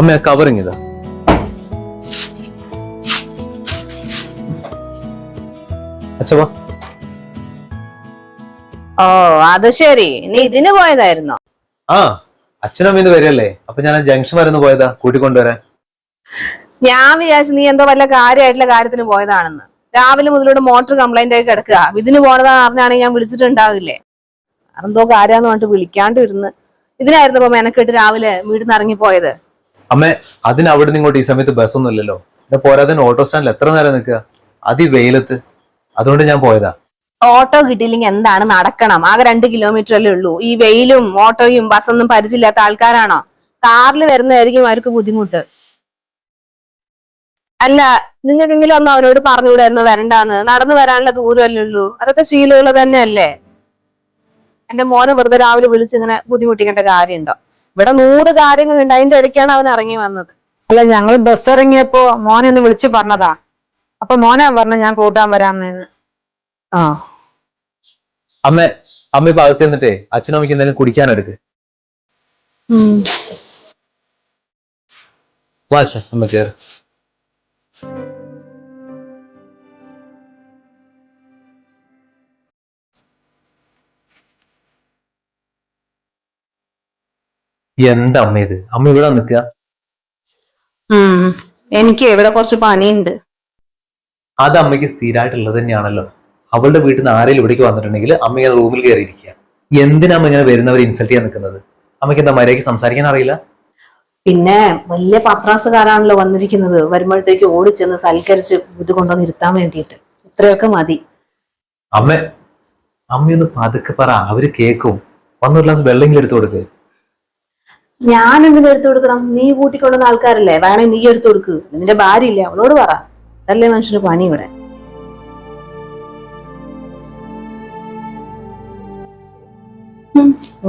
അമ്മ ആ കവറിങ് ഇതാ. അച്ഛവാ ഓ അത് ശരി. നീ ഇതിന് പോയതായിരുന്നോ? ആ അച്ഛനും അമ്മ ഇന്ന് വരികയല്ലേ? അപ്പൊ ഞാൻ ജംഗ്ഷൻ വരെ ഒന്ന് പോയതാ കൂട്ടിക്കൊണ്ടുവരാൻ. ഞാൻ വിചാരിച്ചു നീ എന്തോ വല്ല കാര്യമായിട്ടുള്ള കാര്യത്തിന് പോയതാണെന്ന്. രാവിലെ മുതലോട് മോട്ടോർ കംപ്ലൈന്റ് ആയി കിടക്കുക. ഇതിന് പോണതാന്ന് അറിഞ്ഞാണെങ്കിൽ ഞാൻ വിളിച്ചിട്ടുണ്ടാവില്ലേ? എന്തോ കാര്യാന്ന് പറഞ്ഞിട്ട് വിളിക്കാണ്ടിരുന്ന്. ഇതിനായിരുന്നു ഇപ്പൊ മെനക്കെട്ട് രാവിലെ വീട്ടിൽ നിന്ന് ഇറങ്ങി പോയത് അമ്മ അതിന് അവിടെ ഇങ്ങോട്ട് ഈ സമയത്ത് ബസ്സൊന്നും ഇല്ലല്ലോ. പിന്നെ പോരാതെ ഓട്ടോ സ്റ്റാൻഡിൽ എത്ര നേരം നിൽക്കുക? അതി വെയിലത്ത്. അതുകൊണ്ട് ഞാൻ പോയതാ. ഓട്ടോ കിട്ടിയില്ലെങ്കിൽ എന്താണ് നടക്കണം? ആകെ രണ്ട് കിലോമീറ്റർ അല്ലേ ഉള്ളൂ. ഈ വെയിലും ഓട്ടോയും ബസ്സൊന്നും പരിചയമില്ലാത്ത ആൾക്കാരാണോ? കാറിൽ വരുന്നതായിരിക്കും അവർക്ക് ബുദ്ധിമുട്ട്. അല്ല നിങ്ങൾക്കെങ്കിലും ഒന്നും അവനോട് പറഞ്ഞുകൂടായിരുന്നു വരണ്ടാന്ന്? നടന്നു വരാനുള്ള ദൂരമല്ലേ ഉള്ളൂ. അതൊക്കെ ശീലമുള്ള തന്നെയല്ലേ? എന്റെ മോനെ വെറുതെ രാവിലെ വിളിച്ച് ഇങ്ങനെ ബുദ്ധിമുട്ടിക്കേണ്ട കാര്യമുണ്ടോ? ഇവിടെ നൂറ് കാര്യങ്ങളുണ്ട്. അതിന്റെ ഇടയ്ക്കാണ് അവൻ ഇറങ്ങി വന്നത്. അല്ല ഞങ്ങൾ ബസ് ഇറങ്ങിയപ്പോ മോനെ ഒന്ന് വിളിച്ചു പറഞ്ഞതാ. അപ്പൊ മോനെ പറഞ്ഞ ഞാൻ കൂട്ടാൻ വരാമെന്ന്. ആ. അമ്മ അമ്മ ഇപ്പൊ അകത്ത് നിന്നിട്ടേ അച്ഛനും അമ്മയ്ക്ക് എന്തെങ്കിലും കുടിക്കാൻ എടുക്ക്. വാ അച്ഛൻ അമ്മ കയറി എന്താ അമ്മ ഇത് അമ്മ ഇവിടെ നിൽക്കുക എനിക്ക് ഇവിടെ കുറച്ച് പണിയുണ്ട്. അത് അമ്മയ്ക്ക് സ്ഥിരമായിട്ടുള്ളത് തന്നെയാണല്ലോ. അവളുടെ വീട്ടിൽ നിന്ന് ആരെങ്കിലും ഇവിടേക്ക് വന്നിട്ടുണ്ടെങ്കിൽ അമ്മ ഇങ്ങനെ റൂമിൽ കയറിയിരിക്കുക. എന്തിനാ അമ്മ ഇങ്ങനെ വരുന്നവർ ഇൻസൾട്ട് ചെയ്യാൻ നിൽക്കുന്നത്? അമ്മയ്ക്ക് എന്താ മര്യാദയ്ക്ക് സംസാരിക്കാൻ അറിയില്ല? പിന്നെ വലിയ പത്രാസുകാരാണല്ലോ വന്നിരിക്കുന്നത്. വരുമ്പോഴത്തേക്ക് ഓടിച്ചെന്ന് സൽക്കരിച്ച് വീട്ടിൽ കൊണ്ടുവന്ന് ഇരുത്താൻ വേണ്ടിയിട്ട്. ഇത്രയൊക്കെ മതി. അമ്മ അമ്മയൊന്ന് പതുക്കെ പറ. അവർ കേക്കും. വന്നൊരു ഗ്ലാസ് വെള്ളമെങ്കിലും എടുത്തു കൊടുക്ക്. ഞാൻ എന്തിനു എടുത്തു കൊടുക്കണം? നീ കൂട്ടിക്കൊണ്ടുവന്ന ആൾക്കാരല്ലേ? വേണേ നീ എടുത്തു കൊടുക്ക്. നിന്റെ ഭാര്യ ഇല്ലേ അവളോട് പറ. അതല്ലേ മനുഷ്യന് പണി ഇവിടെ?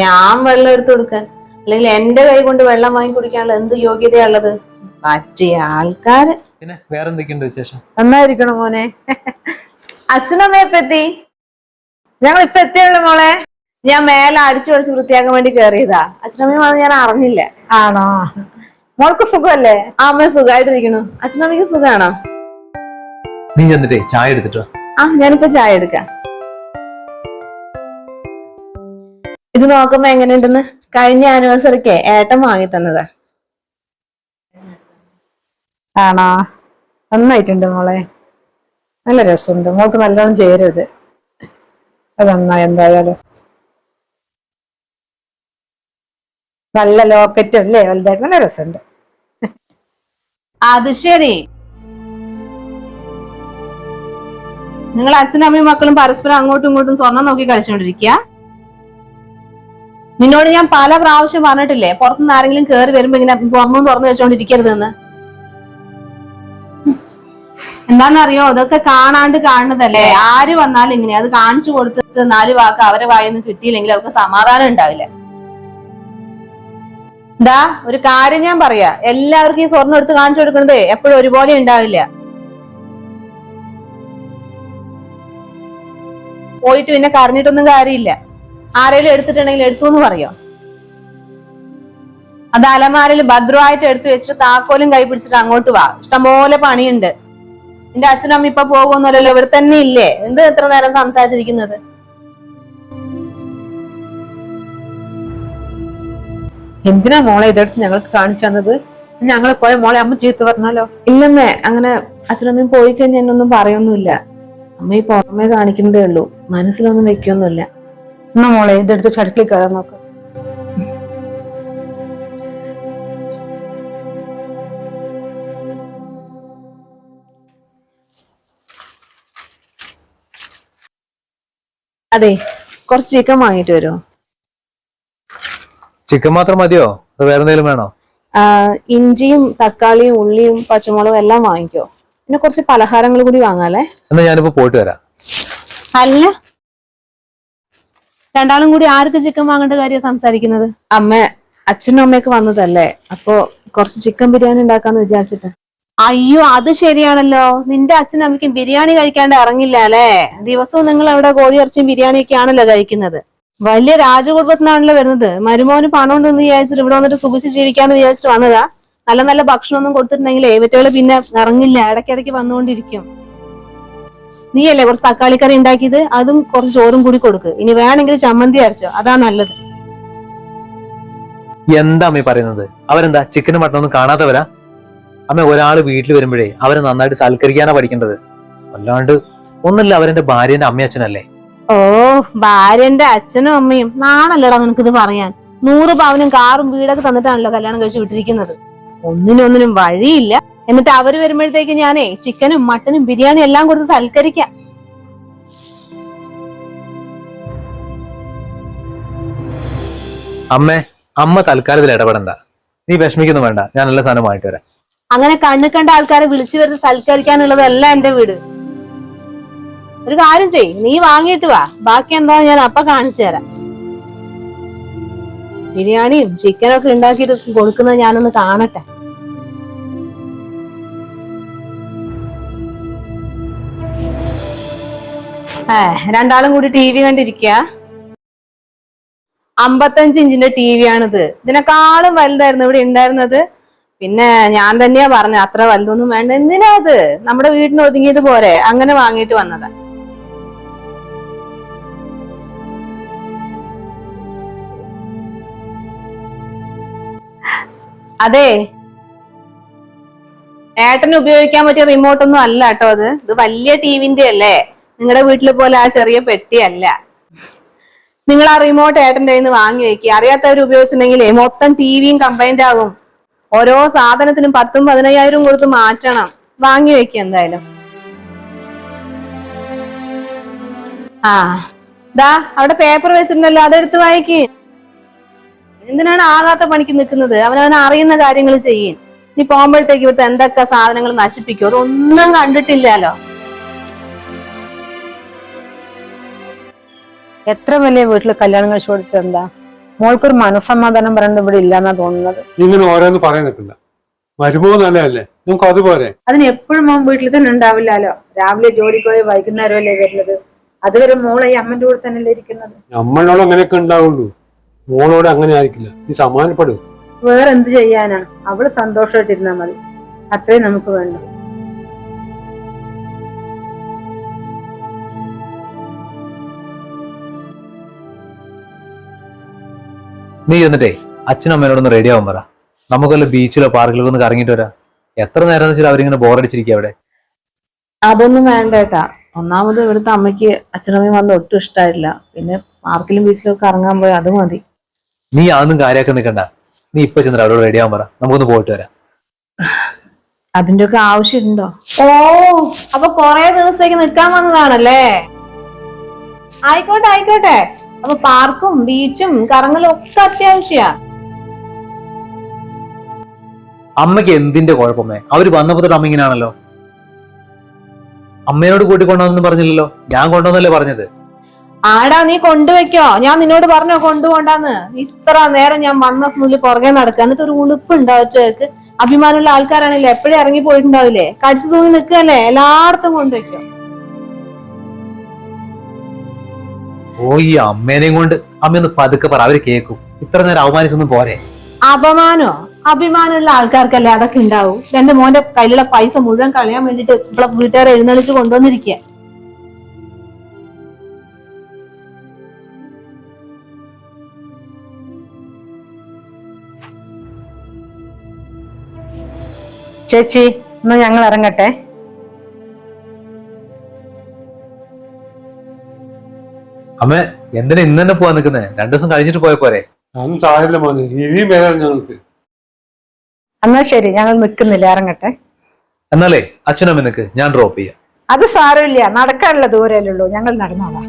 ഞാൻ വെള്ളം എടുത്തു കൊടുക്കാൻ. അല്ലെങ്കിൽ എന്റെ കൈ കൊണ്ട് വെള്ളം വാങ്ങി കുടിക്കാനുള്ള എന്ത് യോഗ്യതയുള്ളത് പറ്റിയ ആൾക്കാര്. പിന്നെ വേറെ എന്തൊക്കെയുണ്ട് വിശേഷം? നന്നായിരിക്കണം മോനെ? അച്ഛനമ്മയെ പറ്റി ഞങ്ങൾ ഇപ്പൊ എത്തിയുള്ളൂ മോളെ. ഞാൻ മേലെ അടിച്ചു പഠിച്ച് വൃത്തിയാക്കാൻ വേണ്ടി കേറിയതാ. അച്ഛനമ്മയും വന്ന് ഞാൻ അറിഞ്ഞില്ല. ആണോ? മോൾക്ക് സുഖമല്ലേ? ആ അമ്മ സുഖമായിട്ടിരിക്കണു അച്ഛനമ്മയ്ക്ക് സുഖാണോ? നീ ചെന്നിട്ടേ ചായ എടുത്തിട്ടോ ആ ഞാനിപ്പോ ചായ എടുക്കാം. ഇത് നോക്കുമ്പോ എങ്ങനെയുണ്ടെന്ന്? കഴിഞ്ഞ ആനിവേഴ്സറിക്ക് ഏട്ടൻ വാങ്ങി തന്നതാ ആണോ? നന്നായിട്ടുണ്ട് മോളെ. നല്ല രസമുണ്ട്. മോൾക്ക് നല്ലോണം ചേരുത് അത് നന്നായി എന്തായാലും. നല്ല ലോക്കറ്റും അല്ലേ? വലുതായിട്ട് നല്ല രസമുണ്ട്. അത് ശരി. നിങ്ങൾ അച്ഛനും അമ്മയും മക്കളും പരസ്പരം അങ്ങോട്ടും ഇങ്ങോട്ടും സ്വർണം നോക്കി കളിച്ചുകൊണ്ടിരിക്കുക. നിന്നോട് ഞാൻ പല പ്രാവശ്യം പറഞ്ഞിട്ടില്ലേ പുറത്തുനിന്ന് ആരെങ്കിലും കേറി വരുമ്പോ ഇങ്ങനെ സ്വർണം തുറന്നു വെച്ചോണ്ടിരിക്കരുതെന്ന് എന്താണെന്നറിയോ? അതൊക്കെ കാണാണ്ട് കാണുന്നതല്ലേ? ആര് വന്നാലും ഇങ്ങനെ അത് കാണിച്ചു കൊടുത്തിട്ട് നാല് വാക്ക് അവരെ വായിന്ന് കിട്ടിയില്ലെങ്കിൽ അവർക്ക് സമാധാനം ഉണ്ടാവില്ല. എന്താ ഒരു കാര്യം ഞാൻ പറയാ. എല്ലാവർക്കും ഈ സ്വർണം എടുത്ത് കാണിച്ചു കൊടുക്കുന്നത് എപ്പോഴും ഒരുപോലെ ഉണ്ടാവില്ല. പോയിട്ട് പിന്നെ കറിഞ്ഞിട്ടൊന്നും കാര്യമില്ല. ആരെങ്കിലും എടുത്തിട്ടുണ്ടെങ്കിൽ എടുത്തു എന്ന് പറയോ? അത് അലമാരയിൽ ഭദ്രമായിട്ട് എടുത്തു വെച്ചിട്ട് താക്കോലും കൈ പിടിച്ചിട്ട് അങ്ങോട്ട് വാ. ഇഷ്ടംപോലെ പണിയുണ്ട്. എന്റെ അച്ഛനമ്മ ഇപ്പൊ പോകുമെന്നല്ലോ ഇവിടെ തന്നെ ഇല്ലേ? എന്ത് എത്ര നേരം സംസാരിച്ചിരിക്കുന്നത്? എന്തിനാ മോളെ ഇതെടുത്ത് ഞങ്ങൾക്ക് കാണിച്ചു തന്നത്? ഞങ്ങൾ പോയ മോളെ അമ്മ ചീത്ത പറഞ്ഞാലോ? ഇല്ലെന്നേ അങ്ങനെ അച്ഛനമ്മയും പോയി കഴിഞ്ഞാൽ എന്നൊന്നും പറയൊന്നുമില്ല. അമ്മ ഈ പുറമേ കാണിക്കുന്നതേ ഉള്ളൂ. മനസ്സിലൊന്നും വെക്കൊന്നുമില്ല. എന്നാ മോളെ ഇതെടുത്ത് ചടുക്കളി കയറാൻ നോക്ക്. അതെ കുറച്ച് ചിക്കൻ വാങ്ങിട്ട് വരുമോ? ചിക്കൻ മാത്രം മതിയോ? അത് വേറെ എന്തെങ്കിലും വേണോ? ഇഞ്ചിയും തക്കാളിയും ഉള്ളിയും പച്ചമുളകും എല്ലാം വാങ്ങിക്കോ. പിന്നെ കുറച്ച് പലഹാരങ്ങൾ കൂടി വാങ്ങാലേ എന്നാ ഞാനിപ്പോ പോയിട്ട് വരാം. അല്ല. രണ്ടാളും കൂടി ആർക്ക് ചിക്കൻ വാങ്ങേണ്ട കാര്യം സംസാരിക്കുന്നത്? അമ്മ അച്ഛനും അമ്മയൊക്കെ വന്നതല്ലേ? അപ്പോ കുറച്ച് ചിക്കൻ ബിരിയാണി ഉണ്ടാക്കാന്ന് വിചാരിച്ചിട്ട്. അയ്യോ അത് ശരിയാണല്ലോ. നിന്റെ അച്ഛനും അമ്മയ്ക്കും ബിരിയാണി കഴിക്കാണ്ട് ഇറങ്ങില്ല അല്ലേ? ദിവസവും നിങ്ങൾ അവിടെ കോഴി ഇറച്ചിയും ബിരിയാണിയൊക്കെ ആണല്ലോ കഴിക്കുന്നത്. വലിയ രാജകുടുംബത്തിനാണല്ലോ വരുന്നത്. മരുമോന് പണം ഉണ്ടെന്ന് വിചാരിച്ചിട്ട് ഇവിടെ വന്നിട്ട് സുഖിച്ച് ജീവിക്കാന്ന് വിചാരിച്ചിട്ട് വന്നതാ. നല്ല നല്ല ഭക്ഷണം ഒന്നും കൊടുത്തിട്ടുണ്ടെങ്കിൽ ഏവറ്റകൾ പിന്നെ ഇറങ്ങില്ല. ഇടയ്ക്കിടയ്ക്ക് വന്നുകൊണ്ടിരിക്കും. നീയല്ലേ കുറച്ച് തക്കാളിക്കറി ഉണ്ടാക്കിയത്? അതും കുറച്ച് ചോറും കൂടി കൊടുക്ക്. ഇനി വേണമെങ്കിൽ ചമ്മന്തി അരച്ചോ. അതാ നല്ലത്. എന്താ അമ്മ പറയുന്നത്? അവരെന്താ? ചിക്കനും മട്ടനൊന്നും കാണാത്തവരാ? അമ്മ ഒരാൾ വീട്ടിൽ വരുമ്പോഴേ അവരെ നന്നായിട്ട് സൽക്കരിക്കാനാ പഠിക്കേണ്ടത്. അല്ലാണ്ട് ഒന്നല്ല അവരെന്റെ ഭാര്യന്റെ അമ്മയച്ഛനല്ലേ? ഓ ഭാര്യന്റെ അച്ഛനും അമ്മയും നാണല്ലടാ ഇത് പറയാൻ? നൂറ് പവനും കാറും വീടൊക്കെ തന്നിട്ടാണല്ലോ കല്യാണം കഴിച്ചു വിട്ടിരിക്കുന്നത്. ഒന്നിനൊന്നിനും വഴിയില്ല. എന്നിട്ട് അവർ വരുമ്പോഴത്തേക്ക് ഞാനേ ചിക്കനും മട്ടനും ബിരിയാണി എല്ലാം കൊടുത്ത് സൽക്കരിക്കാം. അമ്മേ അമ്മ തൽക്കാലത്തിൽ ഇടപെടണ്ട. നീ വിഷമിക്കുന്നു വേണ്ട. ഞാൻ നല്ല സാധനമായിട്ട് വരാം. അങ്ങനെ കണ്ണു കണ്ട ആൾക്കാരെ വിളിച്ചു വരുത്തി സൽക്കരിക്കാനുള്ളതല്ല എന്റെ വീട്. ഒരു കാര്യം ചെയ് നീ വാങ്ങിയിട്ട് വാ. ബാക്കി എന്താന്ന് ഞാൻ അപ്പ കാണിച്ചു തരാം. ബിരിയാണിയും ചിക്കനൊക്കെ ഉണ്ടാക്കിയിട്ട് കൊടുക്കുന്നത് ഞാനൊന്ന് കാണട്ടെ. രണ്ടാളും കൂടി ടി വി കണ്ടിരിക്കുക അമ്പത്തഞ്ച് ഇഞ്ചിന്റെ ടി വി ആണിത്. ഇതിനെക്കാളും വലുതായിരുന്നു ഇവിടെ ഉണ്ടായിരുന്നത്. പിന്നെ ഞാൻ തന്നെയാ പറഞ്ഞു അത്ര വലുതൊന്നും വേണ്ട. എന്തിനാ അത്? നമ്മുടെ വീടിന് ഒതുങ്ങിയത് പോരെ അങ്ങനെ വാങ്ങിയിട്ട് വന്നതാ. അതെ. ഏട്ടന് ഉപയോഗിക്കാൻ പറ്റിയ റിമോട്ട് ഒന്നും അല്ല കേട്ടോ അത്. ഇത് വലിയ ടിവിന്റെ അല്ലേ? നിങ്ങളുടെ വീട്ടിലെ പോലെ ആ ചെറിയ പെട്ടിയല്ല നിങ്ങൾ ആ റിമോട്ട് ഏട്ടന്റെ കയ്യിൽ നിന്ന് വാങ്ങി വെക്കുക അറിയാത്തവർ ഉപയോഗിച്ചിട്ടുണ്ടെങ്കിലേ മൊത്തം ടിവിയും കംപ്ലൈന്റ് ആകും. ഓരോ സാധനത്തിനും പത്തും പതിനയ്യായിരം കൊടുത്ത് മാറ്റണം. വാങ്ങി വെക്കുക എന്തായാലും. ആ. ദാ അവിടെ പേപ്പർ വെച്ചിട്ടുണ്ടല്ലോ. അതെടുത്ത് വായിക്ക്. എന്തിനാണ് ആകാത്ത പണിക്ക് നിൽക്കുന്നത്? അവനവൻ അറിയുന്ന കാര്യങ്ങൾ ചെയ്യും. നീ പോകുമ്പോഴത്തേക്ക് ഇവിടുത്തെ എന്തൊക്കെ സാധനങ്ങൾ നശിപ്പിക്കും? അതൊന്നും കണ്ടിട്ടില്ലല്ലോ. എത്ര വലിയ വീട്ടിൽ കല്യാണം കഴിച്ചു കൊടുത്തിട്ടുണ്ടാ മോൾക്കൊരു മനസമാധാനം പറയേണ്ട ഇവിടെ ഇല്ലാന്നാ തോന്നുന്നത്. നീ ഇങ്ങനെ ഓരോന്ന് പറയാൻ നിൽക്കണ്ട. വരുമ്പോ നല്ലതല്ലേ നമുക്ക് അതുപോലെ അതിന് എപ്പോഴും മോൻ വീട്ടിൽ തന്നെ ഉണ്ടാവില്ലല്ലോ. രാവിലെ ജോലിക്ക് പോയി വൈകുന്നേരം അല്ലേ വരുന്നത്? അതുവരെ മോളെ ഈ അമ്മന്റെ കൂടെ തന്നെയല്ലേ ഇരിക്കുന്നത്? നമ്മളോട് അങ്ങനെയൊക്കെ ഉണ്ടാവുള്ളൂ. മോളോട് അങ്ങനെ ആയിരിക്കില്ല. നീ സമാധാനപ്പെടും. വേറെ എന്ത് ചെയ്യാനാ? അവൾ സന്തോഷമായിട്ടിരുന്നാ മതി. അത്രേ നമുക്ക് വേണ്ട. നീ എന്നിട്ടേ അച്ഛനും അമ്മയോടൊന്ന് റെഡി ആവാൻ പറ. നമുക്കല്ല ബീച്ചിലോ പാർക്കിലോ ഒന്ന് കറങ്ങിട്ട് വരാ. എത്ര നേരം എന്ന് വെച്ചാൽ അവരിങ്ങനെ ബോറടിച്ചിരിക്കുക അവിടെ. അതൊന്നും വേണ്ട കേട്ടാ ഒന്നാമത് ഇവിടുത്തെ അമ്മയ്ക്ക് അച്ഛനമ്മയും വന്ന് ഒട്ടും ഇഷ്ടമായിട്ടില്ല പിന്നെ പാർക്കിലും ബീച്ചിലും ഒക്കെ ഇറങ്ങാൻ പോയി അത് മതി. നീ അതൊന്നും കാര്യമാക്കി നിൽക്കണ്ട നീ ഇപ്പൊ ചെന്നിട്ട് അവരോട് റെഡി ആവാൻ പറ. നമുക്കൊന്ന് പോയിട്ട് വരാം. അതിന്റെ ഒക്കെ ആവശ്യമുണ്ടോ? ഓ അപ്പൊ കൊറേ ദിവസത്തേക്ക് നിൽക്കാൻ വന്നതാണല്ലേ? ആയിക്കോട്ടെ ആയിക്കോട്ടെ. അപ്പൊ പാർക്കും ബീച്ചും കറങ്ങലും ഒക്കെ അത്യാവശ്യ. അമ്മയ്ക്ക് എന്തിന്റെ കുഴപ്പമേ അവർ വന്നപ്പോ തൊട്ട് അമ്മ ഇങ്ങനെയാണല്ലോ. അമ്മേനോട് കൂട്ടിക്കൊണ്ടോന്നും പറഞ്ഞില്ലല്ലോ. ഞാൻ കൊണ്ടുവന്നല്ലേ പറഞ്ഞത്. ആടാ നീ കൊണ്ടുവെക്കോ ഞാൻ നിന്നോട് പറഞ്ഞോ കൊണ്ടുപോണ്ടാന്ന്. ഇത്ര നേരം ഞാൻ വന്ന മുതൽ പുറകെ നടക്കുക. എന്നിട്ട് ഒരു ഉളുപ്പ് ഉണ്ടാവച്ചേക്ക് അഭിമാനമുള്ള ആൾക്കാരാണല്ലേ? എപ്പോഴും ഇറങ്ങി പോയിട്ടുണ്ടാവില്ലേ? കടിച്ചു തൂങ്ങി നിൽക്കല്ലേ എല്ലായിടത്തും കൊണ്ടുവെക്കോ ഓ ഈ അമ്മേനെയും കൊണ്ട് അമ്മയൊന്ന് പതുക്കെ പറ. അവർ കേക്കും ഇത്ര നേരം അവമാനിച്ചൊന്നും പോരെ. അപമാനോ? അഭിമാനമുള്ള ആൾക്കാർക്കല്ലേ അതൊക്കെ ഉണ്ടാവും? എന്റെ മോന്റെ കയ്യിലുള്ള പൈസ മുഴുവൻ കളയാൻ വേണ്ടിട്ട് ഇവിടെ വീട്ടുകാരെ എഴുന്നള്ളിച്ച് കൊണ്ടുവന്നിരിക്കുക. ചേച്ചി എന്നാ ഞങ്ങൾ ഇറങ്ങട്ടെ. അമ്മ എന്തിനാ ഇന്ന് തന്നെ പോവാൻ നിൽക്കുന്നത് രണ്ടു ദിവസം കഴിഞ്ഞിട്ട് പോയ പോരെ. അതൊന്നും സാരമില്ല മോനെ. ഇനിയും വരാൻ ഞങ്ങൾക്ക്. എന്നാ ശരി ഞങ്ങൾ നിൽക്കുന്നില്ല. ഇറങ്ങട്ടെ. എന്നാലേ അച്ഛനമ്മ നിക്ക്. നിൽക്ക് ഞാൻ ഡ്രോപ്പ് ചെയ്യാം. അത് സാരമില്ല. നടക്കാനുള്ള ദൂരമല്ലേ ഉള്ളൂ. ഞങ്ങൾ നടന്നോളാം.